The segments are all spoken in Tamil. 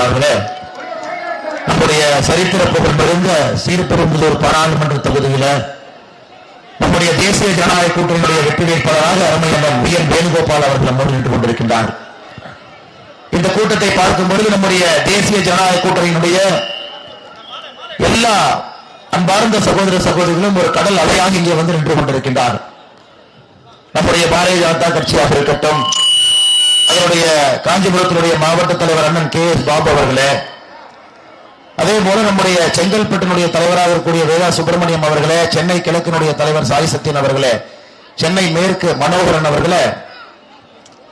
அன்பார்ந்த நம்முடைய சரித்திர புகழ் சீர்பெரும்புதூர் பாராளுமன்ற தொகுதியில நம்முடைய தேசிய ஜனநாயக கூட்டணியுடைய வெற்றி வேட்பாளராக அருமையான வி என் வேணுகோபால் அவர்கள் முன்னிட்டுக் கொண்டிருக்கின்றார். இந்த கூட்டத்தை பார்க்கும் பொழுது நம்முடைய தேசிய ஜனநாயக கூட்டணியினுடைய எல்லா அன்பார்ந்த சகோதர சகோதரிகளும் ஒரு கடல் அலையாக இங்கே வந்து நின்று கொண்டிருக்கின்றார் நம்முடைய பாரதிய ஜனதா கட்சியாக இருக்கட்டும் அதனுடைய காஞ்சிபுரத்தினுடைய மாவட்ட தலைவர் அண்ணன் கே எஸ் பாபு அவர்களே அதே போல நம்முடைய செங்கல்பட்டினுடைய தலைவராக இருக்கக்கூடிய வேதா சுப்பிரமணியம் அவர்களே சென்னை கிழக்கினுடைய தலைவர் சாய் சத்யன் அவர்களே சென்னை மேற்கு மனோகரன் அவர்களே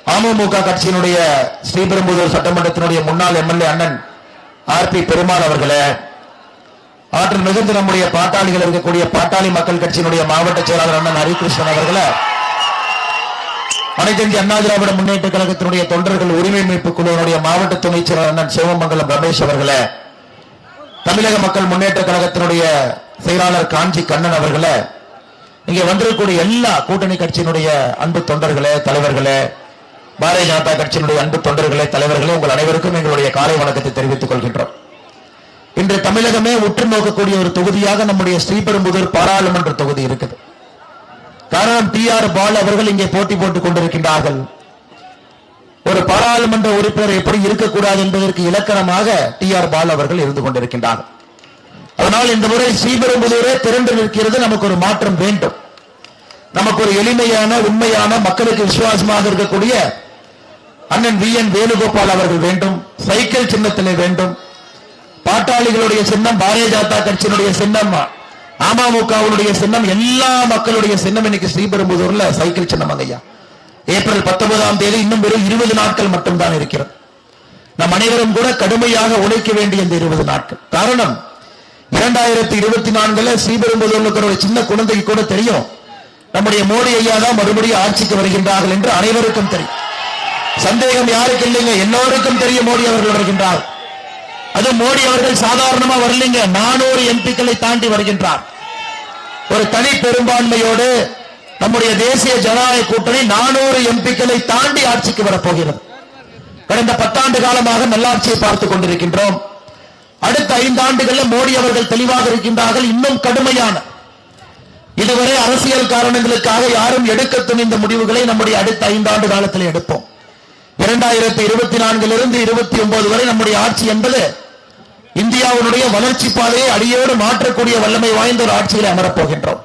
அமமுக கட்சியினுடைய ஸ்ரீபெரும்புதூர் சட்டமன்றத்தினுடைய முன்னாள் எம்எல்ஏ அண்ணன் ஆர் பி பெருமாள் அவர்களே ஆற்றில் மிகுந்த நம்முடைய பாட்டாளிகள் இருக்கக்கூடிய பாட்டாளி மக்கள் கட்சியினுடைய மாவட்ட செயலாளர் அண்ணன் ஹரிகிருஷ்ணன் அவர்களை அனைத்து இந்திய அண்ணா திராவிட முன்னேற்ற கழகத்தினுடைய தொண்டர்கள் உரிமை மீட்பு குழுவினுடைய மாவட்ட துணை செயலாளர் அண்ணன் சிவமங்கலம் ரமேஷ் அவர்களே தமிழக மக்கள் முன்னேற்ற கழகத்தினுடைய செயலாளர் காஞ்சி கண்ணன் அவர்களே இங்கே வந்திருக்கக்கூடிய எல்லா கூட்டணி கட்சியினுடைய அன்பு தொண்டர்களே தலைவர்களே பாரதிய ஜனதா கட்சியினுடைய அன்பு தொண்டர்களே தலைவர்களே உங்கள் அனைவருக்கும் எங்களுடைய காலை வணக்கத்தை தெரிவித்துக் கொள்கின்றோம். இன்று தமிழகமே உற்று நோக்கக்கூடிய ஒரு தொகுதியாக நம்முடைய ஸ்ரீபெரும்புதூர் பாராளுமன்ற தொகுதி இருக்குது. காரணம் டி ஆர் பால் அவர்கள் இங்கே போட்டி போட்டுக் கொண்டிருக்கின்றார்கள். ஒரு பாராளுமன்ற உறுப்பினர் எப்படி இருக்கக்கூடாது என்பதற்கு இலக்கணமாக டி ஆர் பால் அவர்கள் இருந்து கொண்டிருக்கின்றார்கள். அதனால் இந்த முறை ஸ்ரீபெரும்புதூரே திரண்டு நிற்கிறது. நமக்கு ஒரு மாற்றம் வேண்டும். நமக்கு ஒரு எளிமையான உண்மையான மக்களுக்கு விசுவாசமாக இருக்கக்கூடிய அண்ணன் வி என் வேணுகோபால் அவர்கள் வேண்டும். சைக்கிள் சின்னத்திலே வேண்டும். பாட்டாளிகளுடைய சின்னம் பாரதிய ஜனதா கட்சியினுடைய சின்னம் அமமுகவுடைய சின்னம் எல்லா மக்களுடைய சின்னம் இன்னைக்கு ஸ்ரீபெரும்புதூர்ல சைக்கிள் சின்னம் ஐயா ஏப்ரல் பத்தொன்பதாம் தேதி இன்னும் வெறும் இருபது நாட்கள் மட்டும்தான் இருக்கிறது. நம் அனைவரும் கூட கடுமையாக உழைக்க வேண்டிய இந்த இருபது நாட்கள். காரணம் இரண்டாயிரத்தி இருபத்தி நான்குல ஸ்ரீபெரும்புதூர்ல இருக்கிற ஒரு சின்ன குழந்தைக்கு கூட தெரியும். நம்முடைய மோடி ஐயா தான் மறுபடியும் ஆட்சிக்கு வருகின்றார்கள் என்று அனைவருக்கும் தெரியும். சந்தேகம் யாருக்கு இல்லைங்க எல்லோருக்கும் தெரியும் மோடி அவர்கள் வருகின்றார். அது மோடி அவர்கள் சாதாரணமா வரலைங்க. நானூறு எம்பிக்களை தாண்டி வருகின்றார். ஒரு தனி பெரும்பான்மையோடு நம்முடைய தேசிய ஜனநாயக கூட்டணி நானூறு எம்பிக்களை தாண்டி ஆட்சிக்கு வரப்போகிறது. கடந்த பத்தாண்டு காலமாக நல்லாட்சியை பார்த்துக் கொண்டிருக்கின்றோம். அடுத்த ஐந்தாண்டுகளில் மோடி அவர்கள் தெளிவாக இருக்கின்றார்கள். இன்னும் கடுமையான. இதுவரை அரசியல் காரணங்களுக்காக யாரும் எடுக்க துணிந்த முடிவுகளை நம்முடைய அடுத்த ஐந்தாண்டு காலத்தில் எடுப்போம். இரண்டாயிரத்தி இருபத்தி நான்கிலிருந்து இருபத்தி ஒன்பது வரை நம்முடைய ஆட்சி என்பது இந்தியாவுடைய வளர்ச்சி பாதையை அடியோடு மாற்றக்கூடிய வல்லமை வாய்ந்த ஒரு ஆட்சியில் அமரப் போகின்றோம்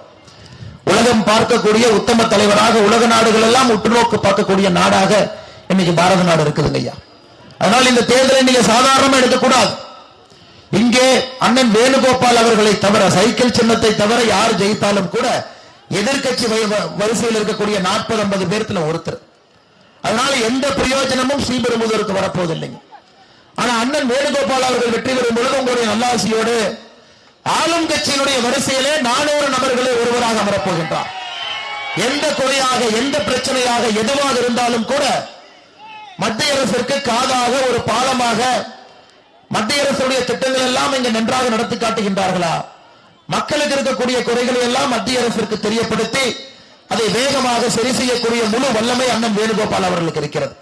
உலகம் பார்க்கக்கூடிய உத்தம தலைவராக உலக நாடுகள் எல்லாம் உற்றுநோக்கு பார்க்கக்கூடிய நாடாக இன்னைக்கு பாரத நாடு இருக்குதுங்க ஐயா. அதனால் இந்த தேர்தலை நீங்க சாதாரணமா எடுக்கக்கூடாது. இங்கே அண்ணன் வேணுகோபால் அவர்களை தவிர சைக்கிள் சின்னத்தை தவிர யார் ஜெயித்தாலும் கூட எதிர்க்கட்சி வரிசையில் இருக்கக்கூடிய நாற்பது ஐம்பது பேர்த்துல ஒருத்தர். அதனால எந்த பிரயோஜனமும் ஸ்ரீபெரும்புதூருக்கு வரப்போவதில்லைங்க. ஆனா அண்ணன் வேணுகோபால் அவர்கள் வெற்றி பெறும் பொழுது உங்களுடைய நல்லாசியோடு ஆளும் கட்சியினுடைய வரிசையிலே நானூறு நபர்களே ஒருவராக அமரப்போகின்றார். எந்த குறையாக எந்த பிரச்சனையாக எதுவாக இருந்தாலும் கூட மத்திய அரசிற்கு காதாக ஒரு பாலமாக மத்திய அரசுடைய திட்டங்கள் எல்லாம் இங்கு நன்றாக நடத்தி காட்டுகின்றார்களா? மக்களுக்கு இருக்கக்கூடிய குறைகளை எல்லாம் மத்திய அரசிற்கு தெரியப்படுத்தி அதை வேகமாக சரி செய்யக்கூடிய முழு வல்லமை அண்ணன் வேணுகோபால் அவர்களுக்கு இருக்கிறது.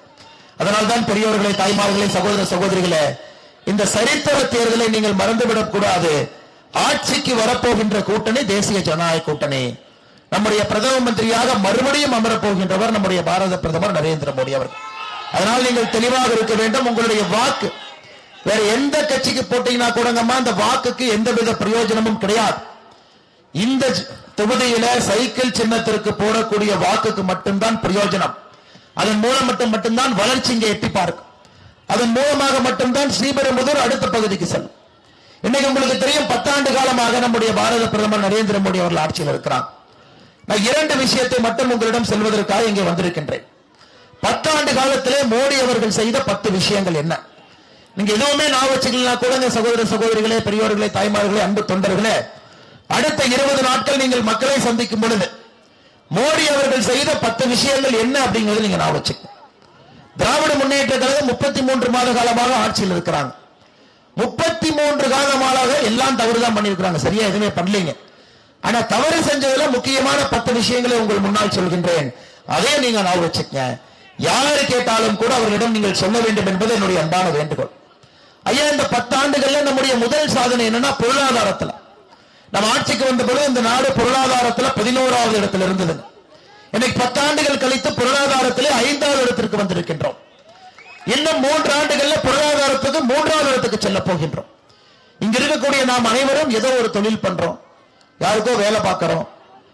அதனால்தான் பெரியவர்களே தாய்மார்களே சகோதர சகோதரிகளே இந்த சரித்திர தேர்தலை நீங்கள் மறந்துவிடக் கூடாது. ஆட்சிக்கு வரப்போகின்ற கூட்டணி தேசிய ஜனநாயக கூட்டணி. நம்முடைய பிரதம மந்திரியாக மறுபடியும் அமரப் போகின்றவர் நம்முடைய பாரத பிரதமர் நரேந்திர மோடி அவர்கள். அதனால் நீங்கள் தெளிவாக இருக்க வேண்டும். உங்களுடைய வாக்கு வேற எந்த கட்சிக்கு போட்டீங்கன்னா கூடங்கம்மா அந்த வாக்குக்கு எந்தவித பிரயோஜனமும் கிடையாது. இந்த தொகுதியில சைக்கிள் சின்னத்திற்கு போடக்கூடிய வாக்குக்கு மட்டும்தான் பிரயோஜனம். அதன் மூலம் மட்டும் மட்டும்தான் வளர்ச்சி இங்கே எட்டி பார்க்கும். அதன் மூலமாக மட்டும்தான் ஸ்ரீபெரும்புதூர் அடுத்த பகுதிக்கு செல்லும். இன்னைக்கு உங்களுக்கு தெரியும் பத்தாண்டு காலமாக நம்முடைய பாரத பிரதமர் நரேந்திர மோடி அவர்கள் ஆட்சியில் இருக்கிறார். நான் இரண்டு விஷயத்தை மட்டும் உங்களிடம் செல்வதற்காக இங்கே வந்திருக்கின்றேன். பத்தாண்டு காலத்திலே மோடி அவர்கள் செய்த பத்து விஷயங்கள் என்ன? நீங்க எதுவுமே நான் வச்சுக்கலாம் கூட இந்த சகோதர சகோதரிகளே பெரியோர்களே தாய்மார்களே அன்பு தொண்டர்களே அடுத்த இருபது நாட்கள் நீங்கள் மக்களை சந்திக்கும் பொழுது மோடி அவர்கள் செய்த பத்து விஷயங்கள் என்ன அப்படிங்கறது நீங்க நான் வச்சுக்கணும். திராவிட முன்னேற்ற கழகம் முப்பத்தி மூன்று மாத காலமாக ஆட்சியில் இருக்கிறாங்க. முப்பத்தி மூன்று காலமாக எல்லாம் தவறுதான் பண்ணியிருக்கிறாங்க. சரியா? எதுவுமே பண்ணலீங்க. ஆனா தவறு செஞ்சதுல முக்கியமான பத்து விஷயங்களை உங்கள் முன்னால் சொல்கின்றேன். அதே நீங்க நான் வச்சுக்கங்க. யாரு கேட்டாலும் கூட அவர்களிடம் நீங்கள் சொல்ல வேண்டும் என்பது என்னுடைய அன்பான வேண்டுகோள். ஐயா இந்த பத்தாண்டுகள்ல நம்முடைய முதல் சாதனை என்னன்னா பொருளாதாரத்துல. நம்ம ஆட்சிக்கு வந்த பொழுது இந்த நாடு பொருளாதாரத்துல பதினோராவது இடத்துல இருந்தது. இன்னைக்கு பத்தாண்டுகள் கழித்து பொருளாதாரத்திலே ஐந்தாவது இடத்திற்கு வந்திருக்கின்றோம். இன்னும் மூன்று ஆண்டுகள்ல பொருளாதாரத்துக்கு மூன்றாவது இடத்துக்கு செல்ல போகின்றோம். இங்க இருக்கக்கூடிய நாம் அனைவரும் ஏதோ ஒரு தொழில் பண்றோம். யாருக்கோ வேலை பார்க்கிறோம்.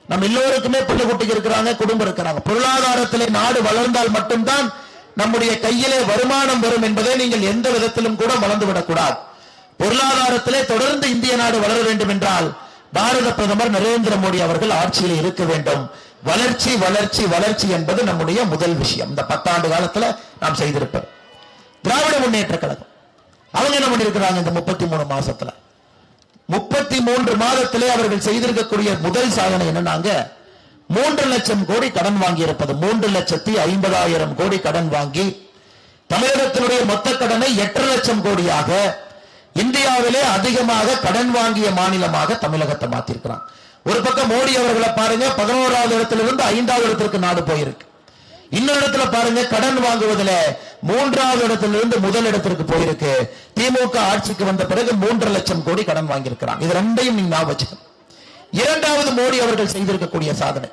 நம்ம எல்லோருக்குமே பிள்ளை குட்டிக்கு இருக்கிறாங்க குடும்பம் இருக்கிறாங்க. பொருளாதாரத்திலே நாடு வளர்ந்தால் மட்டும்தான் நம்முடைய கையிலே வருமானம் வரும் என்பதை நீங்கள் எந்த விதத்திலும் கூட வளர்ந்து விடக்கூடாது பொருளாதாரத்திலே தொடர்ந்து இந்திய நாடு வளர வேண்டும் என்றால் பாரத பிரதமர் நரேந்திர மோடி அவர்கள் ஆட்சியில் இருக்க வேண்டும். வளர்ச்சி வளர்ச்சி வளர்ச்சி என்பது நம்முடைய முதல் விஷயம். இந்த பத்தாண்டு காலத்துல நாம் செய்திருப்பது. திராவிட முன்னேற்ற கழகம். அவங்க என்ன பண்ணிருக்கிறாங்க இந்த முப்பத்தி மூணு மாசத்துல? முப்பத்தி மூன்று மாதத்திலே அவர்கள் செய்திருக்கக்கூடிய முதல் சாதனை என்னன்னாங்க? மூன்று லட்சம் கோடி கடன் வாங்கி இருப்பது மூன்று லட்சத்தி ஐம்பதாயிரம் கோடி கடன் வாங்கி தமிழகத்தினுடைய மொத்த கடனை எட்டு லட்சம் கோடியாக இந்தியாவிலே அதிகமாக கடன் வாங்கிய மாநிலமாக தமிழகத்தை மாத்திருக்கிறான். ஒரு பக்கம் மோடி அவர்களை பாருங்க பதினோராவது இடத்திலிருந்து ஐந்தாவது இடத்திற்கு நாடு போயிருக்கு. இன்னொரு இடத்துல பாருங்க கடன் வாங்குவதில் மூன்றாவது இடத்திலிருந்து முதல் இடத்திற்கு போயிருக்கு. திமுக ஆட்சிக்கு வந்த பிறகு மூன்று லட்சம் கோடி கடன் வாங்கியிருக்கிறான். இது ரெண்டையும் நீங்க ஞாபகம் வச்சுக்கணும். இரண்டாவது மோடி அவர்கள் செய்திருக்கக்கூடிய சாதனை.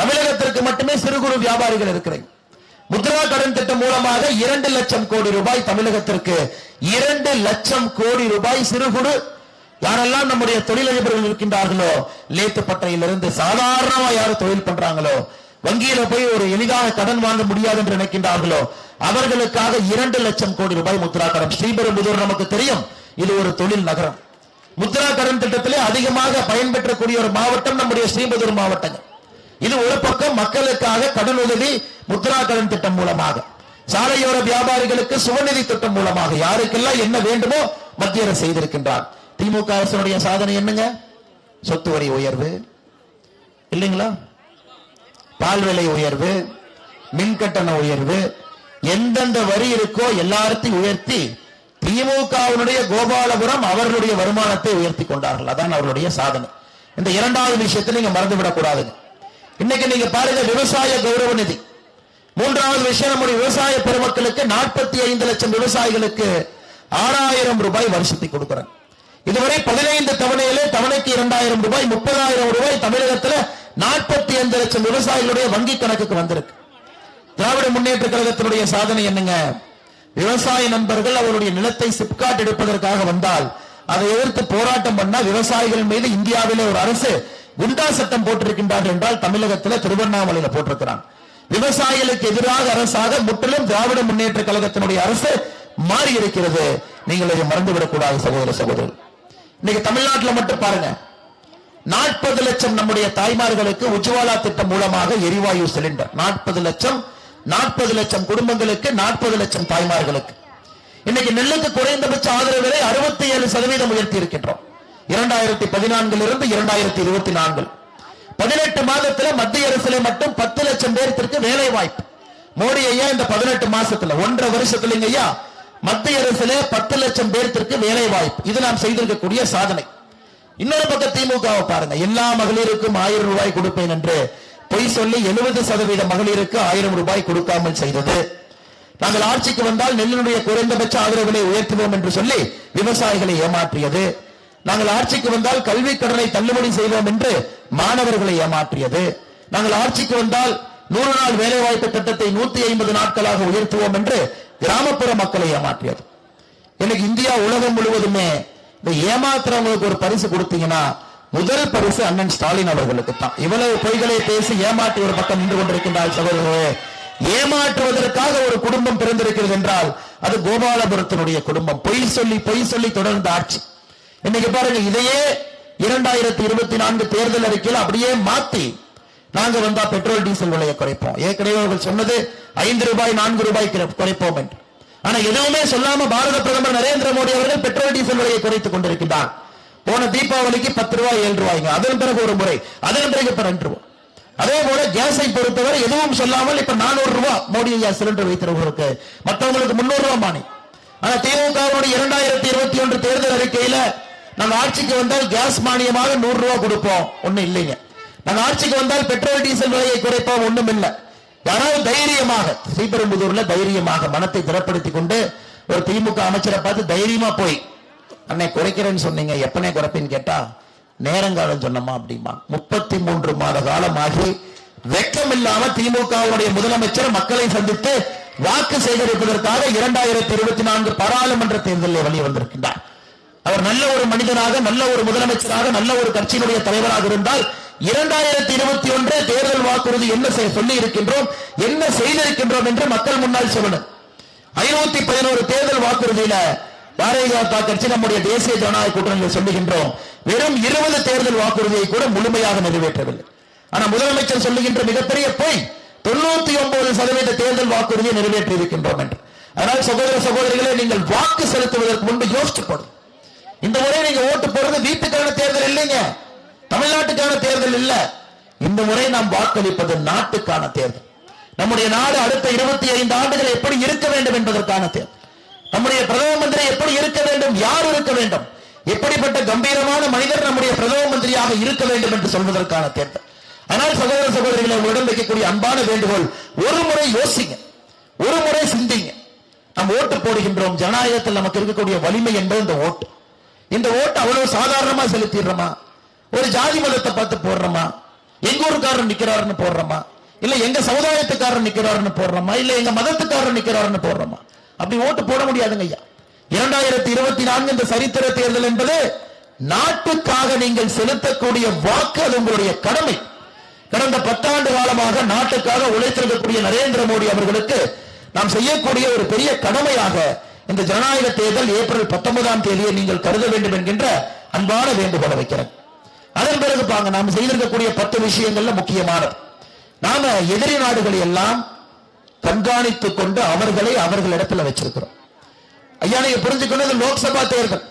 தமிழகத்திற்கு மட்டுமே சிறு குறு வியாபாரிகள் இருக்கிறேன் முத்ரா கடன் திட்டம் மூலமாக இரண்டு லட்சம் கோடி ரூபாய் தமிழகத்திற்கு இரண்டு லட்சம் கோடி ரூபாய் சிறு குறு யாரெல்லாம் நம்முடைய தொழிலதிபர்கள் இருக்கின்றார்களோ லேத்துப்பட்டையிலிருந்து சாதாரணமா யாரும் தொழில் பண்றாங்களோ வங்கியில போய் ஒரு எளிதாக கடன் வாங்க முடியாது என்று நினைக்கின்றார்களோ அவர்களுக்காக இரண்டு லட்சம் கோடி ரூபாய் முத்ரா கடன். ஸ்ரீபெரும்புதூர் நமக்கு தெரியும் இது ஒரு தொழில் நகரம். முத்ரா கடன் திட்டத்திலே அதிகமாக பயன்பெற்றக்கூடிய ஒரு மாவட்டம் நம்முடைய ஸ்ரீபெரும்புதூர் மாவட்டங்கள். இது ஒரு பக்கம் மக்களுக்காக கடன் உதவி முத்ரா கடன் திட்டம் மூலமாக. சாலையோர வியாபாரிகளுக்கு சுவநிதி திட்டம் மூலமாக. யாருக்கெல்லாம் என்ன வேண்டுமோ மத்திய அரசு செய்திருக்கின்றார். திமுக அரசனுடைய சாதனை என்னங்க? சொத்து வரி உயர்வு. இல்லைங்களா? பால் விலை உயர்வு. மின் கட்டண உயர்வு. எந்தெந்த வரி இருக்கோ எல்லாத்தையும் உயர்த்தி திமுகவினுடைய கோபாலபுரம் அவர்களுடைய வருமானத்தை உயர்த்தி கொண்டார்கள். அதான் அவர்களுடைய சாதனை. இந்த இரண்டாவது விஷயத்தை நீங்க மறந்துவிடக் கூடாதுங்க. இன்னைக்கு நீங்க பாருங்க விவசாய கௌரவ நிதி. மூன்றாவது விஷயம் நம்முடைய விவசாய பெருமக்களுக்கு நாற்பத்தி ஐந்து லட்சம் விவசாயிகளுக்கு ஆறாயிரம் ரூபாய் வருஷத்துக்கு கொடுக்கிறேன். இதுவரை பதினைந்து தவணையிலே தவணைக்கு இரண்டாயிரம் ரூபாய் முப்பதாயிரம் ரூபாய் தமிழகத்துல நாற்பத்தி ஐந்து லட்சம் விவசாயிகளுடைய வங்கி கணக்குக்கு வந்திருக்கு. திராவிட முன்னேற்ற கழகத்தினுடைய சாதனை என்னங்க? விவசாய நண்பர்கள் அவருடைய நிலத்தை சிப்காட் எடுப்பதற்காக வந்தால் அதை எதிர்த்து போராட்டம் பண்ணா விவசாயிகள் மீது இந்தியாவிலே ஒரு அரசு குண்டா சட்டம் போட்டிருக்கின்றார்கள் என்றால் தமிழகத்தில் திருவண்ணாமலையில போட்டிருக்கிறான். விவசாயிகளுக்கு எதிராக அரசாக முற்றிலும் திராவிட முன்னேற்ற கழகத்தினுடைய அரசு மாறி இருக்கிறது நீங்கள் இதை மறந்துவிடக் கூடாது சகோதர சகோதரர் இன்னைக்கு தமிழ்நாட்டில் மட்டும் பாருங்க. நாற்பது லட்சம் நம்முடைய தாய்மார்களுக்கு உஜ்வாலா திட்டம் மூலமாக எரிவாயு சிலிண்டர். நாற்பது லட்சம் நாற்பது லட்சம் குடும்பங்களுக்கு நாற்பது லட்சம் தாய்மார்களுக்கு. இன்னைக்கு நெல்லுக்கு குறைந்தபட்ச ஆதரவு விலை அறுபத்தி ஏழு சதவீதம் உயர்த்தி இருக்கின்றோம் இரண்டாயிரத்தி பதினான்கில் இருந்து இரண்டாயிரத்தி இருபத்தி நான்கு. பதினெட்டு மாதத்துல மத்திய அரசுல மட்டும் பத்து லட்சம் பேருக்கு வேலை வாய்ப்பு மோடி ஐயா இந்த பதினெட்டு மாசத்துல ஒன்றரை வருஷத்துல ஐயா மத்திய அரசுல பத்து லட்சம் பேருக்கு வேலை வாய்ப்பு இது நாம் செய்திருக்கக்கூடிய சாதனை. இன்னொரு பக்கம் திமுகவை பாருங்க. எல்லா மகளிருக்கும் ஆயிரம் ரூபாய் கொடுப்பேன் என்று பொய் சொல்லி எழுபது சதவீத மகளிருக்கு ஆயிரம் ரூபாய் கொடுக்காமல் செய்தது. நாங்கள் ஆட்சிக்கு வந்தால் நெல்லினுடைய குறைந்தபட்ச ஆதரவு விலை உயர்த்துவோம் என்று சொல்லி விவசாயிகளை ஏமாற்றியது. நாங்கள் ஆட்சிக்கு வந்தால் கல்வி கடனை தள்ளுபடி செய்வோம் என்று மாணவர்களை ஏமாற்றியது. நாங்கள் ஆட்சிக்கு வந்தால் நூறு நாள் வேலைவாய்ப்பு திட்டத்தை நூத்தி ஐம்பது நாட்களாக உயர்த்துவோம் என்று கிராமப்புற மக்களை ஏமாற்றியது. எனக்கு இந்தியா உலகம் முழுவதுமே இந்த ஏமாத்துறவங்களுக்கு ஒரு பரிசு கொடுத்தீங்கன்னா முதல் பரிசு அண்ணன் ஸ்டாலின் அவர்களுக்கு தான். இவ்வளவு பொய்களை பேசி ஏமாற்றி ஒரு பக்கம் நின்று கொண்டிருக்கின்றார் சகோதரர்களே. ஏமாற்றுவதற்காக ஒரு குடும்பம் பிறந்திருக்கிறது என்றால் அது கோபாலபுரத்தினுடைய குடும்பம். பொய் சொல்லி பொய் சொல்லி தொடர்ந்த ஆட்சி. இன்னைக்கு பாருங்க இதையே இரண்டாயிரத்தி இருபத்தி நான்கு தேர்தல் அறிக்கையில் அப்படியே மாத்தி நாங்க வந்தா பெட்ரோல் டீசல் விலையை குறைப்போம். ஏற்கனவே அவர்கள் சொன்னது ஐந்து ரூபாய் நான்கு ரூபாய் குறைப்போம் என்று. ஆனா எதுவுமே சொல்லாம பாரத பிரதமர் நரேந்திர மோடி அவர்கள் பெட்ரோல் டீசல் விலையை குறைத்துக் கொண்டிருக்கிறார் போன தீபாவளிக்கு பத்து ரூபாய் ஏழு ரூபாய்ங்க. அதன் பிறகு ஒரு முறை அதன் பிறகு இப்ப ரெண்டு ரூபாய் அதே போல கேஸை பொறுத்தவரை எதுவும் சொல்லாமல் இப்ப நானூறு ரூபாய் மோடி ஐயா சிலிண்டர் வைத்திருவர்களுக்கு மற்றவங்களுக்கு முன்னூறு ரூபாய் மானி. ஆனா திமுகவுடைய இரண்டாயிரத்தி இருபத்தி ஒன்று தேர்தல் அறிக்கையில நாங்கள் ஆட்சிக்கு வந்தால் கேஸ் மானியமாக நூறு ரூபா கொடுப்போம். ஒண்ணும் இல்லைங்க. நாங்கள் ஆட்சிக்கு வந்தால் பெட்ரோல் டீசல் விலையை குறைப்போம். ஒண்ணும் இல்ல. யாராவது தைரியமாக ஸ்ரீபெரும்புதூர்ல தைரியமாக மனத்தை திடப்படுத்தி கொண்டு ஒரு திமுக அமைச்சரை பார்த்து தைரியமா போய் அன்னை குறைக்கிறேன்னு சொன்னீங்க. எப்பனே குறைப்பேன்னு கேட்டா நேரங்காலம் சொன்னமா அப்படிமா முப்பத்தி மூன்று மாத காலமாகி வெக்கம் இல்லாம திமுகவுடைய முதலமைச்சர் மக்களை சந்தித்து வாக்கு சேகரிப்பதற்காக இரண்டாயிரத்தி இருபத்தி நான்கு பாராளுமன்ற தேர்தலில் வழி வந்திருக்கின்றார் அவர் நல்ல ஒரு மனிதனாக நல்ல ஒரு முதலமைச்சராக நல்ல ஒரு கட்சியினுடைய தலைவராக இருந்தால் இரண்டாயிரத்தி இருபத்தி ஒன்று தேர்தல் வாக்குறுதி என்ன செய்ய சொல்லி இருக்கின்றோம் என்ன செய்திருக்கின்றோம் என்று மக்கள் முன்னால் சொல்லணும் ஐநூத்தி பதினோரு தேர்தல் வாக்குறுதியில பாரதிய ஜனதா கட்சி நம்முடைய தேசிய ஜனநாயக கூட்டணியில் சொல்லுகின்றோம். வெறும் இருபது தேர்தல் வாக்குறுதியை கூட முழுமையாக நிறைவேற்றவில்லை. ஆனா முதலமைச்சர் சொல்லுகின்ற மிகப்பெரிய பொய் தொண்ணூத்தி ஒன்பது சதவீத தேர்தல் வாக்குறுதியை நிறைவேற்றி இருக்கின்றோம் என்று. அதனால் சகோதர சகோதரிகளே நீங்கள் வாக்கு செலுத்துவதற்கு முன்பு யோசிச்சுப்படும் இந்த முறை நீங்க ஓட்டு போடுறது வீட்டுக்கான தேர்தல் இல்லைங்க. தமிழ்நாட்டுக்கான தேர்தல் இல்ல. இந்த முறை நாம் வாக்களிப்பது நாட்டுக்கான தேர்தல். நம்முடைய நாடு அடுத்த இருபத்தி ஐந்து ஆண்டுகள் எப்படி இருக்க வேண்டும் என்பதற்கான தேர்தல். நம்முடைய பிரதம மந்திரி எப்படி இருக்க வேண்டும்? யார் இருக்க வேண்டும்? எப்படிப்பட்ட கம்பீரமான மனிதர் நம்முடைய பிரதம மந்திரியாக இருக்க வேண்டும் என்று சொல்வதற்கான தேர்தல். ஆனால் சகோதர சகோதரிகளை உங்களிடம் வைக்கக்கூடிய அன்பான வேண்டுகோள் ஒரு முறை யோசிங்க. ஒரு முறை சிந்திங்க. நாம் ஓட்டு போடுகின்றோம். ஜனநாயகத்தில் நமக்கு இருக்கக்கூடிய வலிமை என்பது இந்த ஓட்டு. இந்த ஓட்டு அவ்வளவு சாதாரணமா செலுத்திடுறோமா? ஒரு ஜாதி மதத்தை பார்த்து போடுறோமா? எங்க ஊருக்காரர் நிக்கிறாருன்னு போடுறோமா? இல்ல எங்க சமுதாயத்துக்காரர் நிக்கிறாருன்னு போடுறோமா? இல்ல எங்க மதத்துக்காரர் நிக்கிறாருன்னு போடுறோமா? அப்படி ஓட்டு போட முடியாதுங்க ஐயா. இரண்டாயிரத்தி இருபத்தி நான்கு இந்த சரித்திர தேர்தல் என்பது நாட்டுக்காக நீங்கள் செலுத்தக்கூடிய வாக்கு அது உங்களுடைய கடமை. கடந்த பத்தாண்டு காலமாக நாட்டுக்காக உழைத்திருக்கக்கூடிய நரேந்திர மோடி அவர்களுக்கு நாம் செய்யக்கூடிய ஒரு பெரிய கடமையாக இந்த ஜனநாயக தேர்தல் ஏப்ரல் பத்தொன்பதாம் தேதியை நீங்கள் கருத வேண்டும் என்கின்ற அன்பான வேண்டுகோளை வைக்கிறேன். அதன் பிறகு பாங்க நாம் செய்திருக்கக்கூடிய பத்து விஷயங்கள்ல முக்கியமானது. நாம எதிரி நாடுகளை எல்லாம் கண்காணித்துக் கொண்டு அவர்களை அவர்களிடத்தில் வச்சிருக்கிறோம். ஐயா நீங்க புரிஞ்சுக்கணும் லோக்சபா தேர்தல்.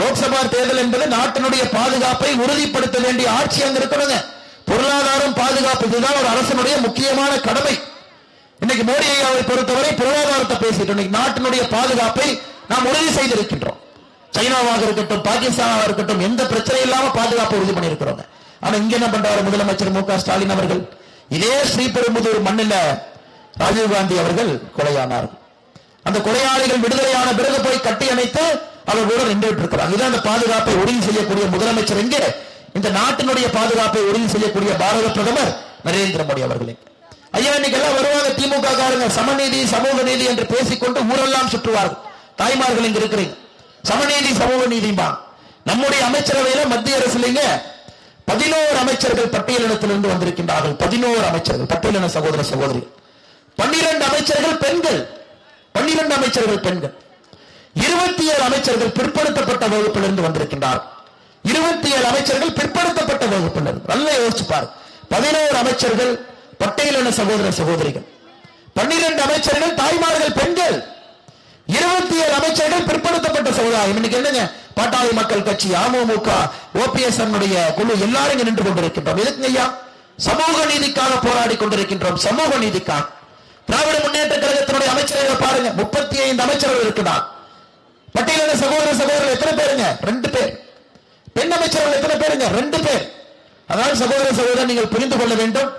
லோக்சபா தேர்தல் என்பது நாட்டினுடைய பாதுகாப்பை உறுதிப்படுத்த வேண்டிய ஆட்சி அங்க இருக்கிறது பொருளாதாரம் பாதுகாப்பு இதுதான் ஒரு அரசனுடைய முக்கியமான கடமை. இன்னைக்கு மோடி ஐயாவை பொறுத்தவரை பொருளாதாரத்தை பேசிட்டு இன்னைக்கு நாட்டினுடைய பாதுகாப்பை நாம் உறுதி செய்திருக்கின்றோம். சைனாவாக இருக்கட்டும் பாகிஸ்தானாக இருக்கட்டும் எந்த பிரச்சனை இல்லாம பாதுகாப்பை உறுதி பண்ணியிருக்கிறோம் ஆனா இங்க என்ன பண்றாரு முதலமைச்சர் மு க ஸ்டாலின் அவர்கள்? இதே ஸ்ரீபெரும்புதூர் மண்ணில ராஜீவ்காந்தி அவர்கள் கொலையானார்கள் அந்த கொலையாளிகள் விடுதலையான பிறகு போய் கட்டி அணைத்து அவர்களோடு நின்றுட்டு இருக்கிறாங்க இதான் அந்த பாதுகாப்பை உறுதி செய்யக்கூடிய முதலமைச்சர் எங்கே இந்த நாட்டினுடைய பாதுகாப்பை உறுதி செய்யக்கூடிய பாரத பிரதமர் நரேந்திர மோடி அவர்களே. ஐயா இன்னைக்கு எல்லாம் வருவாங்க திமுக காரங்க. சமநீதி சமூக நீதி என்று பேசிக்கொண்டு ஊரெல்லாம் சுற்றுவார்கள். தாய்மார்கள் இங்க இருக்கிறீங்க. சமநீதி சமூக நீதிம்பா நம்முடைய அமைச்சரவையில மத்திய அரசுலீங்க பதினோரு அமைச்சர்கள் பட்டியலினத்திலிருந்து வந்திருக்கின்றார்கள். பதினோரு அமைச்சர்கள் பட்டியலின சகோதர சகோதரி பன்னிரண்டு அமைச்சர்கள் பெண்கள். பன்னிரண்டு அமைச்சர்கள் பெண்கள். இருபத்தி ஏழு அமைச்சர்கள் பிற்படுத்தப்பட்ட வகுப்பிலிருந்து வந்திருக்கின்றார். இருபத்தி ஏழு அமைச்சர்கள் பிற்படுத்தப்பட்ட வகுப்பினர். நல்ல யோசிச்சு பாரு பதினோரு அமைச்சர்கள் பட்டியலின சகோதர சகோதரிகள். பன்னிரண்டு அமைச்சர்கள் தாய்மார்கள் பெண்கள். இருபத்தி ஏழு அமைச்சர்கள் பிற்படுத்தப்பட்ட சமுதாயம். இன்னைக்கு என்னங்க? பாட்டாளி மக்கள் கட்சி அமமுக ஓபிஎஸ் குழு எல்லாரும் நின்று கொண்டிருக்கின்றோம். எதுக்கு ஐயா? சமூக நீதிக்காக போராடி கொண்டிருக்கின்றோம். சமூக நீதிக்காக. திராவிட முன்னேற்ற கழகத்தினுடைய அமைச்சர்களை பாருங்க. முப்பத்தி ஐந்து அமைச்சர்கள் இருக்கிறார் பட்டியலின சகோதர சகோதரர் எத்தனை பேருங்க? ரெண்டு பேர். பெண் அமைச்சர்கள் எத்தனை பேருங்க? ரெண்டு பேர். அதாவது சகோதர சகோதரர் நீங்கள் புரிந்து கொள்ள வேண்டும்.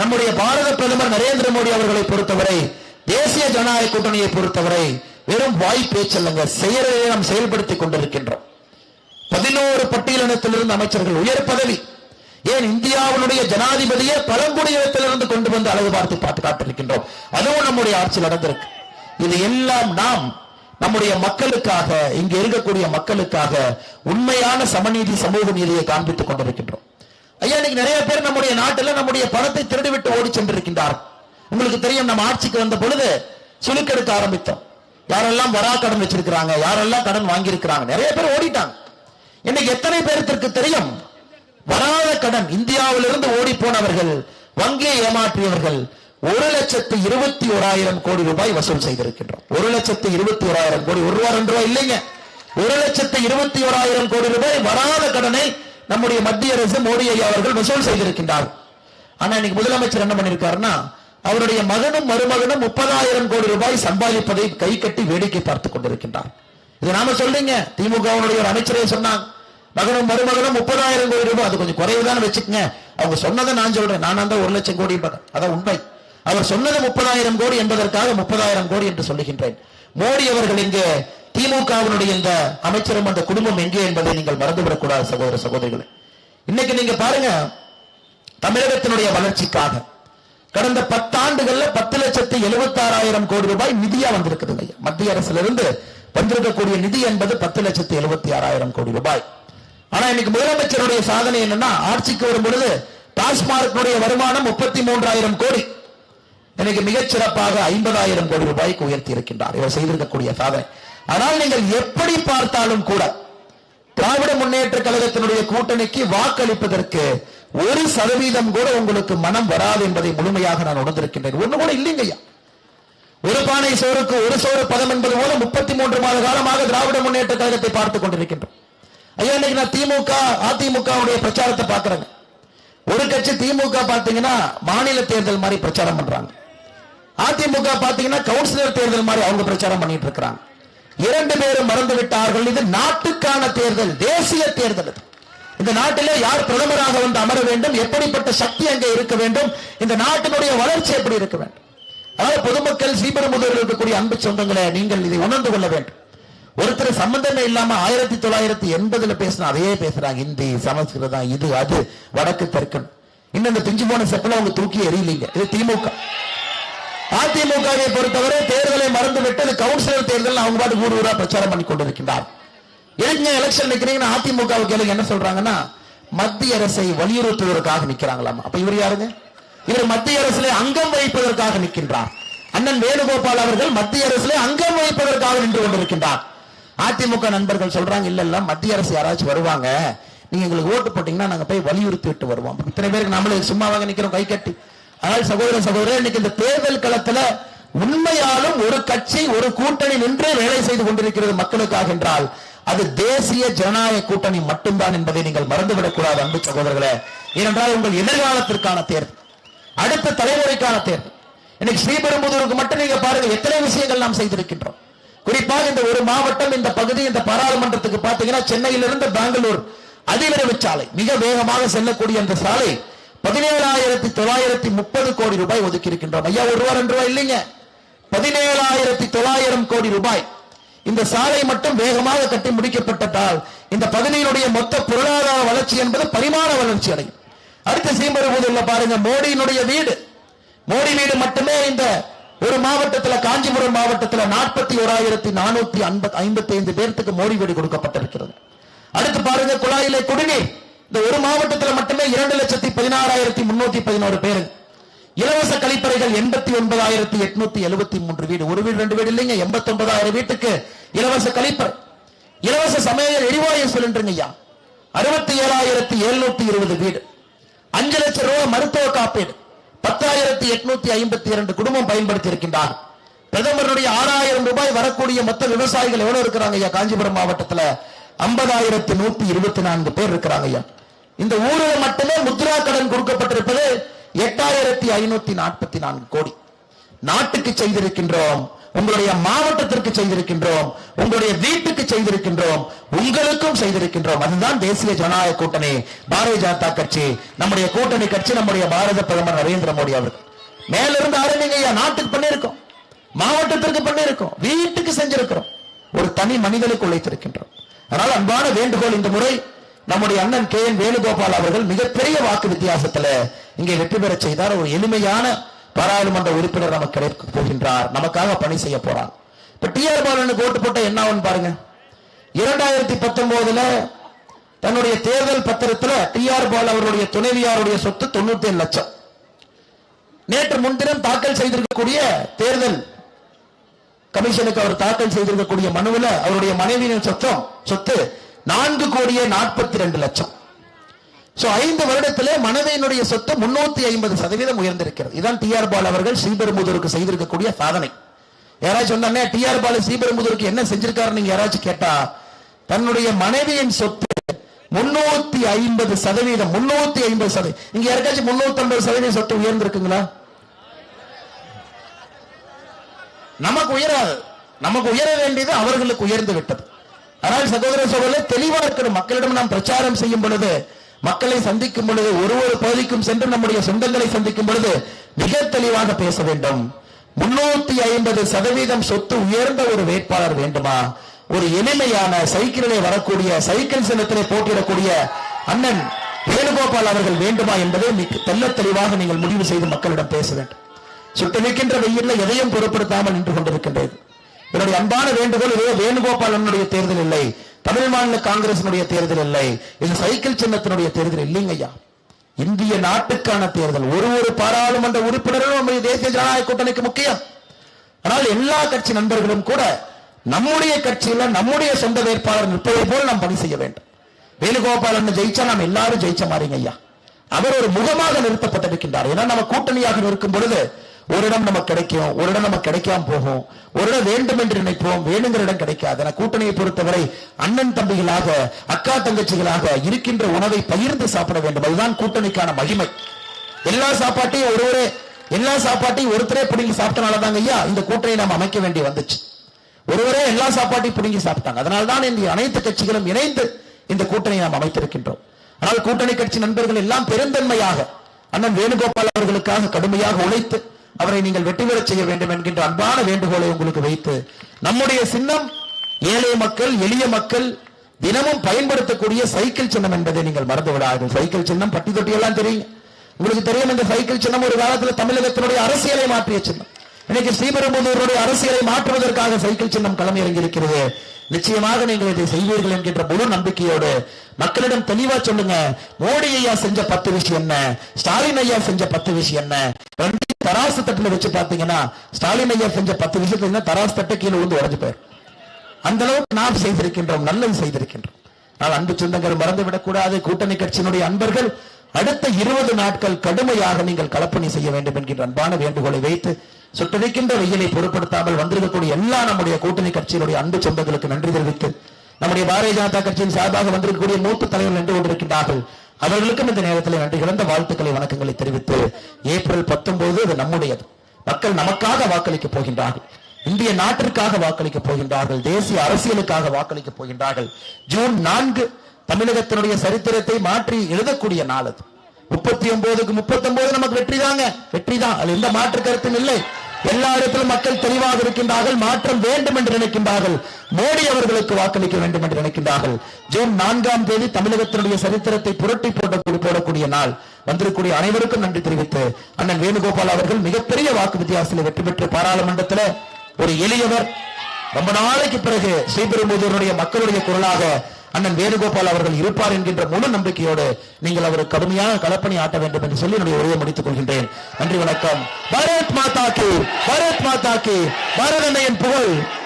நம்முடைய பாரத பிரதமர் நரேந்திர மோடி அவர்களை பொறுத்தவரை தேசிய ஜனநாயக கூட்டணியை பொறுத்தவரை வெறும் வாய் பேச்சல்லங்க செயலை நாம் செயல்படுத்திக் கொண்டிருக்கின்றோம். பதினோரு பட்டியலினத்திலிருந்து அமைச்சர்கள் உயர் பதவி. ஏன் இந்தியாவினுடைய ஜனாதிபதியே பழங்குடியினத்திலிருந்து கொண்டு வந்து அளவு பார்த்து பார்த்து காட்டிருக்கின்றோம் அதுவும் நம்முடைய ஆட்சியில் நடந்திருக்கு. இது எல்லாம் நாம் நம்முடைய மக்களுக்காக இங்க இருக்கக்கூடிய மக்களுக்காக உண்மையான சமநீதி சமூக நீதியை காண்பித்துக் கொண்டிருக்கின்றோம். ஐயா இன்னைக்கு நிறைய பேர் நம்முடைய நாட்டில் நம்முடைய பணத்தை திருடிவிட்டு ஓடி சென்றிருக்கின்றார் உங்களுக்கு தெரியும் நம்ம ஆட்சிக்கு வந்த பொழுது சுலுக்கெடுக்க ஆரம்பித்தோம். யாரெல்லாம் வரா கடன் வச்சிருக்கிறாங்க யாரெல்லாம் கடன் வாங்கியிருக்கிறாங்க நிறைய பேர் ஓடிட்டாங்க. இன்னைக்கு எத்தனை பேருக்கு தெரியும் வராத கடன் இந்தியாவிலிருந்து ஓடி போனவர்கள் வங்கியை ஏமாற்றியவர்கள் ஒரு லட்சத்து இருபத்தி ஓராயிரம் கோடி ரூபாய் வசூல் செய்திருக்கின்றோம். ஒரு லட்சத்து இருபத்தி ஓராயிரம் கோடி ஒரு ரூபாய் ரெண்டு ரூபாய் இல்லைங்க. ஒரு லட்சத்து இருபத்தி ஓராயிரம் கோடி ரூபாய் வராத கடனை நம்முடைய மத்திய அரசு மோடி ஐயா அவர்கள் வசூல் செய்திருக்கின்றார். ஆனா இன்னைக்கு முதலமைச்சர் என்ன பண்ணிருக்காருன்னா அவருடைய மகனும் மருமகனும் முப்பதாயிரம் கோடி ரூபாய் சம்பாதிப்பதை கை கட்டி வேடிக்கை பார்த்துக் கொண்டிருக்கின்றார். இது நாம சொல்றீங்க. திமுகவுடைய ஒரு அமைச்சரே சொன்னாங்க. மகனும் மருமகனும் முப்பதாயிரம் கோடி ரூபாய் அது கொஞ்சம் குறைவுதானே வச்சுக்கங்க. அவங்க சொன்னதை நான் சொல்றேன். நான் தான் ஒரு லட்சம் கோடி அதான் உண்மை. அவர் சொன்னது முப்பதாயிரம் கோடி என்பதற்காக முப்பதாயிரம் கோடி என்று சொல்லுகின்றேன். மோடி அவர்கள் இங்கே திமுகவினுடைய இந்த அமைச்சரும் அந்த குடும்பம் எங்கே என்பதை நீங்கள் மறந்துவிடக்கூடாது சகோதர சகோதரிகளை. இன்னைக்கு நீங்க பாருங்க தமிழகத்தினுடைய வளர்ச்சிக்காக கடந்த பத்தாண்டுகள்ல பத்து லட்சத்து எழுபத்தாறாயிரம் கோடி ரூபாய் நிதியா வந்திருக்குது மத்திய அரசுல இருந்து வந்திருக்கக்கூடிய நிதி என்பது பத்து லட்சத்து எழுபத்தி ஆறாயிரம் கோடி ரூபாய். ஆனா இன்னைக்கு முதலமைச்சருடைய சாதனை என்னன்னா ஆட்சிக்கு வரும் பொழுது டாஸ்மார்க்கினுடைய வருமானம் முப்பத்தி மூன்றாயிரம் கோடி. இன்னைக்கு மிகச்சிறப்பாக ஐம்பதாயிரம் கோடி ரூபாய்க்கு உயர்த்தி இருக்கின்றார். இவர் செய்திருக்கக்கூடிய சாதனை. ஆனால் நீங்கள் எப்படி பார்த்தாலும் கூட திராவிட முன்னேற்ற கழகத்தினுடைய கூட்டணிக்கு வாக்களிப்பதற்கு ஒரு சதவீதம் கூட உங்களுக்கு மனம் வராது என்பதை முழுமையாக நான் உணர்ந்திருக்கின்றேன். ஒண்ணு கூட இல்லைங்கய்யா ஒரு பானை சோறுக்கு ஒரு சோறு பதம் என்பது போல முப்பத்தி மூன்று மாத காலமாக திராவிட முன்னேற்ற கழகத்தை பார்த்துக் கொண்டிருக்கின்றோம். ஐயா இன்னைக்கு நான் திமுக அதிமுகவுடைய பிரச்சாரத்தை பார்க்கிறேங்க. ஒரு கட்சி திமுக பாத்தீங்கன்னா மாநில தேர்தல் மாதிரி பிரச்சாரம் பண்றாங்க. அதிமுக பாத்தீங்கன்னா கவுன்சிலர் தேர்தல் மாதிரி அவங்க பிரச்சாரம் பண்ணிட்டு இருக்கிறாங்க. இரண்டு பேரும் மறந்து விட்டார்கள் இது நாட்டுக்கான தேர்தல் தேசிய தேர்தல் இந்த நாட்டிலே யார் பிரதமராக வந்து அமர வேண்டும் எப்படிப்பட்ட சக்தி அங்கே இருக்க வேண்டும் இந்த நாட்டினுடைய வளர்ச்சி எப்படி இருக்க வேண்டும்? அதாவது பொதுமக்கள் ஸ்ரீபெரும்புதூரில் இருக்கக்கூடிய அன்பு சொந்தங்களை நீங்கள் இதை உணர்ந்து கொள்ள வேண்டும். ஒருத்தர் சம்பந்தமே இல்லாம ஆயிரத்தி தொள்ளாயிரத்தி எண்பதுல பேசின அதையே பேசுறாங்க. இந்தி சமஸ்கிருதம் இது அது வடக்கு தெற்கன் இன்னும் இந்த பிஞ்சு போன செப்பல அவங்க தூக்கி எறியலீங்க. இது திமுக. அதிமுகவை பொறுத்தவரை தேர்தலை மறந்து விட்டது கவுன்சிலர் தேர்தல் அவங்க பாட்டு ஊர் ஊரா பிரச்சாரம் பண்ணி கொண்டிருக்கின்றார். எதுங்க எலெக்ஷன் நிக்கிறீங்கன்னா அதிமுக கேளுங்க என்ன சொல்றாங்கன்னா மத்திய அரசை வலியுறுத்துவதற்காக நிக்கிறாங்களாம். அப்ப இவர் யாருங்க? இவர் மத்திய அரசுல அங்கம் வகிப்பதற்காக நிற்கின்றார். அண்ணன் வேணுகோபால் அவர்கள் மத்திய அரசுல அங்கம் வகிப்பதற்காக நின்று கொண்டிருக்கின்றார். அதிமுக நண்பர்கள் சொல்றாங்க இல்ல இல்ல மத்திய அரசு யாராச்சும் வருவாங்க. நீங்க எங்களுக்கு ஓட்டு போட்டீங்கன்னா நாங்க போய் வலியுறுத்தி விட்டு வருவோம். இத்தனை பேருக்கு நம்மளே சும்மாவாக நிக்கிறோம் கை கட்டி. ஆனால் சகோதர சகோதரர் இன்னைக்கு இந்த தேர்தல் களத்துல உண்மையாலும் ஒரு கட்சி ஒரு கூட்டணி நின்றே வேலை செய்து கொண்டிருக்கிறது மக்களுக்காக என்றால் அது தேசிய ஜனநாயக கூட்டணி மட்டும்தான் என்பதை நீங்கள் மறந்துவிடக்கூடாது அன்பு சகோதரர்களே. ஏனென்றால் உங்கள் எதிர்காலத்திற்கான தேர்தல் அடுத்த தலைமுறைக்கான தேர்தல். இன்னைக்கு ஸ்ரீபெரும்புதூருக்கு மட்டும் நீங்க பாருங்க எத்தனை விஷயங்கள் நாம் செய்திருக்கின்றோம். குறிப்பாக இந்த ஒரு மாவட்டம் இந்த பகுதி இந்த பாராளுமன்றத்துக்கு பாத்தீங்கன்னா சென்னையிலிருந்து பெங்களூர் அதிவிரைவு சாலை மிக வேகமாக செல்லக்கூடிய அந்த சாலை பதினேழாயிரத்தி தொள்ளாயிரத்தி முப்பது கோடி ரூபாய் ஒதுக்கி இருக்கின்றோம் ஐயா ஒரு ரூபாய் ரெண்டு ரூபாய் இல்லைங்க. பதினேழாயிரத்தி தொள்ளாயிரம் கோடி ரூபாய். இந்த சாலை மட்டும் வேகமாக கட்டி முடிக்கப்பட்டதால் இந்த பகுதியினுடைய மொத்த பொருளாதார வளர்ச்சி என்பது பரிமாண வளர்ச்சி அடையும். அடுத்து சீம்பருபுதூர்ல பாருங்க மோடியினுடைய வீடு. மோடி வீடு மட்டுமே இந்த ஒரு மாவட்டத்துல காஞ்சிபுரம் மாவட்டத்துல நாற்பத்தி ஓராயிரத்தி நானூத்தி ஐம்பத்தி ஐந்து பேர்த்துக்கு மோடி வீடு கொடுக்கப்பட்டிருக்கிறது. அடுத்து பாருங்க குழாயிலே குடிநீர். இந்த ஒரு மாவட்டத்துல மட்டுமே இரண்டு லட்சத்தி பதினாறாயிரத்தி முன்னூத்தி பதினோரு பேரு. இலவச கழிப்பறைகள் எண்பத்தி ஒன்பதாயிரத்தி எட்நூத்தி எழுபத்தி மூன்று வீடு. ஒரு வீடு ரெண்டு வீடு இல்லைங்க எண்பத்தி ஒன்பதாயிரம் வீட்டுக்கு இலவச கழிப்பறை. இலவச சமய எரிவாயு சிலிண்டருங்க ஐயா. அறுபத்தி ஏழாயிரத்தி எழுநூத்தி இருபது வீடு. அஞ்சு லட்சம் ரூபாய் மருத்துவ காப்பீடு. பத்தாயிரத்தி எட்நூத்தி ஐம்பத்தி இரண்டு குடும்பம் பயன்படுத்தி இருக்கின்றார் பிரதமருடைய ஆறாயிரம் ரூபாய் வரக்கூடிய மொத்த விவசாயிகள் எவ்வளவு இருக்கிறாங்க ஐயா? காஞ்சிபுரம் மாவட்டத்துல ஐம்பதாயிரத்தி நூத்தி இருபத்தி நான்கு பேர் இருக்கிறாங்க ஐயா. இந்த ஊரில் மட்டுமே முத்ரா கடன் கொடுக்கப்பட்டிருப்பது எட்டாயிரத்தி ஐநூத்தி நாற்பத்தி நான்கு கோடி. நாட்டுக்கு செய்திருக்கின்றோம் உங்களுடைய மாவட்டத்திற்கு செய்திருக்கின்றோம் உங்களுடைய வீட்டுக்கு செய்திருக்கின்றோம் உங்களுக்கும் செய்திருக்கின்றோம். அதுதான் தேசிய ஜனநாயக கூட்டணி பாரதிய ஜனதா கட்சி நம்முடைய கூட்டணி கட்சி நம்முடைய பாரத பிரதமர் நரேந்திர மோடி அவர்கள். மேலிருந்து ஆரம்பிங்க நாட்டுக்கு பண்ணியிருக்கோம் மாவட்டத்திற்கு பண்ணியிருக்கோம் வீட்டுக்கு செஞ்சிருக்கிறோம். ஒரு தனி மனிதனுக்கு உழைத்திருக்கின்றோம். அதனால் அன்பான வேண்டுகோள் இந்த முறை நம்முடைய அண்ணன் கே என் வேணுகோபால் அவர்கள் மிகப்பெரிய வாக்கு வித்தியாசத்துல இங்கே வெற்றி பெற செய்தார். ஒரு எளிமையான பாராளுமன்ற உறுப்பினர் நமக்கு கிடைக்க போகின்றார். நமக்காக பணி செய்ய போறார் இப்ப டி ஆர் பாலனுக்கு ஓட்டு போட்ட என்ன ஆகும் பாருங்க. இரண்டாயிரத்தி பத்தொன்பதுல தன்னுடைய தேர்தல் பத்திரத்துல டி ஆர் பால் அவருடைய துணைவியாருடைய சொத்து தொண்ணூத்தி ஏழு லட்சம். நேற்று முன்தினம் தாக்கல் செய்திருக்கக்கூடிய தேர்தல் கமிஷனுக்கு அவர் தாக்கல் செய்திருக்கக்கூடிய மனுவில் அவருடைய மனைவியின் சொத்தம் சொத்து நான்கு கோடியே நாற்பத்தி ரெண்டு லட்சம். சோ ஐந்து வருடத்திலே மனதையினுடைய சொத்து முன்னூத்தி ஐம்பது சதவீதம் உயர்ந்திருக்கிறது. இதான் டி ஆர் பால் அவர்கள் ஸ்ரீபெரும்புதூருக்கு செய்திருக்கக்கூடிய சாதனை. யாராச்சும் சொன்னாங்க டி ஆர் பால் ஸ்ரீபெரும்புதூருக்கு என்ன செஞ்சிருக்காரு நீங்க யாராச்சும் கேட்டா தன்னுடைய மனைவியின் சொத்து முன்னூத்தி ஐம்பது சதவீதம் முன்னூத்தி ஐம்பது சதவீதம் இங்க யாருக்காச்சும் முன்னூத்தி ஐம்பது சதவீதம் சொத்து உயர்ந்திருக்குங்களா? நமக்கு உயராது. நமக்கு உயர வேண்டியது அவர்களுக்கு உயர்ந்து விட்டது. ஆனால் சகோதர சகோதரர் தெளிவா இருக்கணும். மக்களிடம் நாம் பிரச்சாரம் செய்யும் பொழுது மக்களை சந்திக்கும் பொழுது ஒரு ஒரு பகுதிக்கும் சென்று நம்முடைய சொந்தங்களை சந்திக்கும் பொழுது மிக தெளிவாக பேச வேண்டும். முன்னூத்தி ஐம்பது சதவீதம் சொத்து உயர்ந்த ஒரு வேட்பாளர் வேண்டுமா? ஒரு எளிமையான சைக்கிளிலே வரக்கூடிய சைக்கிள் சின்னத்திலே போட்டியிடக்கூடிய அண்ணன் வேணுகோபால் அவர்கள் வேண்டுமா என்பதை தெல்ல தெளிவாக நீங்கள் முடிவு செய்து மக்களிடம் பேச வேண்டும். சுட்டு நிற்கின்ற வெயில்ல எதையும் பொருட்படுத்தாமல் நின்று கொண்டிருக்கின்றது. என்னுடைய அன்பான வேண்டுகோள் இதோ வேணுகோபாலனுடைய தேர்தல் இல்லை. தமிழ் மாநில காங்கிரசினுடைய தேர்தல் இல்லை. இது சைக்கிள் சின்னத்தினுடைய தேர்தல் இல்லைங்க ஐயா இந்திய நாட்டுக்கான தேர்தல். ஒரு ஒரு பாராளுமன்ற உறுப்பினரும் நம்முடைய தேசிய ஜனநாயக கூட்டணிக்கு முக்கியம். ஆனால் எல்லா கட்சி நண்பர்களும் கூட நம்முடைய கட்சியில நம்முடைய சொந்த வேட்பாளர் நிற்பதை போல் நாம் பணி செய்ய வேண்டும். வேணுகோபாலன் ஜெயிச்சா நாம் எல்லாரும் ஜெயிச்ச மாதிரிங்க ஐயா அவர் ஒரு முகமாக நிறுத்தப்பட்டிருக்கின்றார். ஏன்னா நம்ம கூட்டணியாக நிற்கும் பொழுது ஒரு இடம் நமக்கு கிடைக்கும் ஒரு இடம் நமக்கு கிடைக்காம போகும். ஒரு இடம் வேண்டும் என்று நினைப்போம் வேணுங்கிற இடம் கிடைக்காது. என கூட்டணியை பொறுத்தவரை அண்ணன் தம்பிகளாக அக்கா தங்கச்சிகளாக இருக்கின்ற உணவை பகிர்ந்து சாப்பிட வேண்டும். அதுதான் கூட்டணிக்கான மகிமை. எல்லா சாப்பாட்டையும் ஒருவரே எல்லா சாப்பாட்டையும் ஒருத்தரே பிடிங்கி சாப்பிட்டனாலதாங்க ஐயா இந்த கூட்டணி நாம் அமைக்க வேண்டி வந்துச்சு. ஒருவரே எல்லா சாப்பாட்டையும் பிடுங்கி சாப்பிட்டாங்க. அதனால்தான் இந்த அனைத்து கட்சிகளும் இணைந்து இந்த கூட்டணியை நாம் அமைத்திருக்கின்றோம். ஆனால் கூட்டணி கட்சி நண்பர்கள் எல்லாம் பெருந்தன்மையாக அண்ணன் வேணுகோபால் அவர்களுக்காக கடுமையாக உழைத்து அவரை நீங்கள் வெற்றி பெறச் செய்ய வேண்டும் என்கின்ற அன்பான வேண்டுகோளை உங்களுக்கு வைத்து நம்முடைய சின்னம் ஏழை மக்கள் எளிய மக்கள் தினமும் பயன்படுத்தக்கூடிய சைக்கிள் சின்னம் என்பதை நீங்கள் மறந்து விடாதீர்கள் சைக்கிள் சின்னம் பட்டி தொட்டி எல்லாம் தெரியும். உங்களுக்கு தெரியும் இந்த சைக்கிள் சின்னம் ஒரு காலத்தில் தமிழகத்தினுடைய அரசியலை மாற்றிய சின்னம். இன்னைக்கு ஸ்ரீபெரும்புதூருடைய அரசியலை மாற்றுவதற்காக சைக்கிள் சின்னம் களம் இறங்கியிருக்கிறது நிச்சயமாக நீங்கள் இதை செய்வீர்கள் என்கின்ற முழு நம்பிக்கையோடு மக்களிடம் தெளிவா சொல்லுங்க. மோடி ஐயா செஞ்ச பத்து விஷயம் என்ன? ஸ்டாலின் ஐயா செஞ்ச பத்து விஷயம் என்ன? தராசு தட்டுல வச்சு பாத்தீங்கன்னா ஸ்டாலின் ஐயா செஞ்ச பத்து விஷயத்துல தராசு தட்டை கீழே விழுந்து உடஞ்சு போயிரும். அந்த அளவுக்கு நாம் செய்திருக்கின்றோம் நல்லது செய்திருக்கின்றோம். ஆனால் அன்பு சொந்தங்கள் மறந்துவிடக் கூடாது கூட்டணி கட்சியினுடைய அன்பர்கள் அடுத்த இருபது நாட்கள் கடுமையாக நீங்கள் கலப்பணி செய்ய வேண்டும் என்கின்ற அன்பான வேண்டுகோளை வைத்து சுட்டரிக்கின்ற வெயிலை பொருட்படுத்தாமல் வந்திருக்கக்கூடிய எல்லா நம்முடைய கூட்டணி கட்சியினுடைய அன்பு சொந்தங்களுக்கு நன்றி தெரிவித்து நம்முடைய பாரதிய ஜனதா கட்சியின் சார்பாக வந்திருக்கக்கூடிய மூத்த தலைவர்கள் நின்று கொண்டிருக்கின்றார்கள். அவர்களுக்கும் இந்த நேரத்தில் நன்றி கலந்த வாழ்த்துக்களை வணக்கங்களை தெரிவித்து ஏப்ரல் பத்தொன்பது அது நம்முடையது. மக்கள் நமக்காக வாக்களிக்க போகின்றார்கள். இந்திய நாட்டிற்காக வாக்களிக்க போகின்றார்கள். தேசிய அரசியலுக்காக வாக்களிக்க போகின்றார்கள். ஜூன் நான்கு தமிழகத்தினுடைய சரித்திரத்தை மாற்றி எழுதக்கூடிய நாள் அது. முப்பத்தி ஒன்பதுக்கு முப்பத்தி ஒன்பது நமக்கு வெற்றி தாங்க. வெற்றி தான். அது எந்த மாற்று கருத்தும் இல்லை. எல்லா இடத்திலும் மக்கள் தெளிவாக இருக்கின்றார்கள் மாற்றம் வேண்டும் என்று நினைக்கின்றார்கள். மோடி அவர்களுக்கு வாக்களிக்க வேண்டும் என்று நினைக்கின்றார்கள். ஜூன் நான்காம் தேதி தமிழகத்தினுடைய சரித்திரத்தை புரட்டி போடக்கூடிய போடக்கூடிய நாள். வந்திருக்கூடிய அனைவருக்கும் நன்றி தெரிவித்து அண்ணன் வேணுகோபால் அவர்கள் மிகப்பெரிய வாக்கு வித்தியாசத்தில் வெற்றி பெற்று பாராளுமன்றத்தில் ஒரு எளியவர். ரொம்ப நாளைக்கு பிறகு ஸ்ரீபெரும்புதூருடைய மக்களுடைய குரலாக அண்ணன் வேணுகோபால் அவர்கள் இருப்பார் என்கின்ற முழு நம்பிக்கையோடு நீங்கள் அவர் கடுமையாக களப்பணி ஆட்ட வேண்டும் என்று சொல்லி என்னுடைய உரையை முடித்துக் கொள்கின்றேன். நன்றி வணக்கம். பாரத் மாதா கி பாரத் மாதா கி. புகழ்.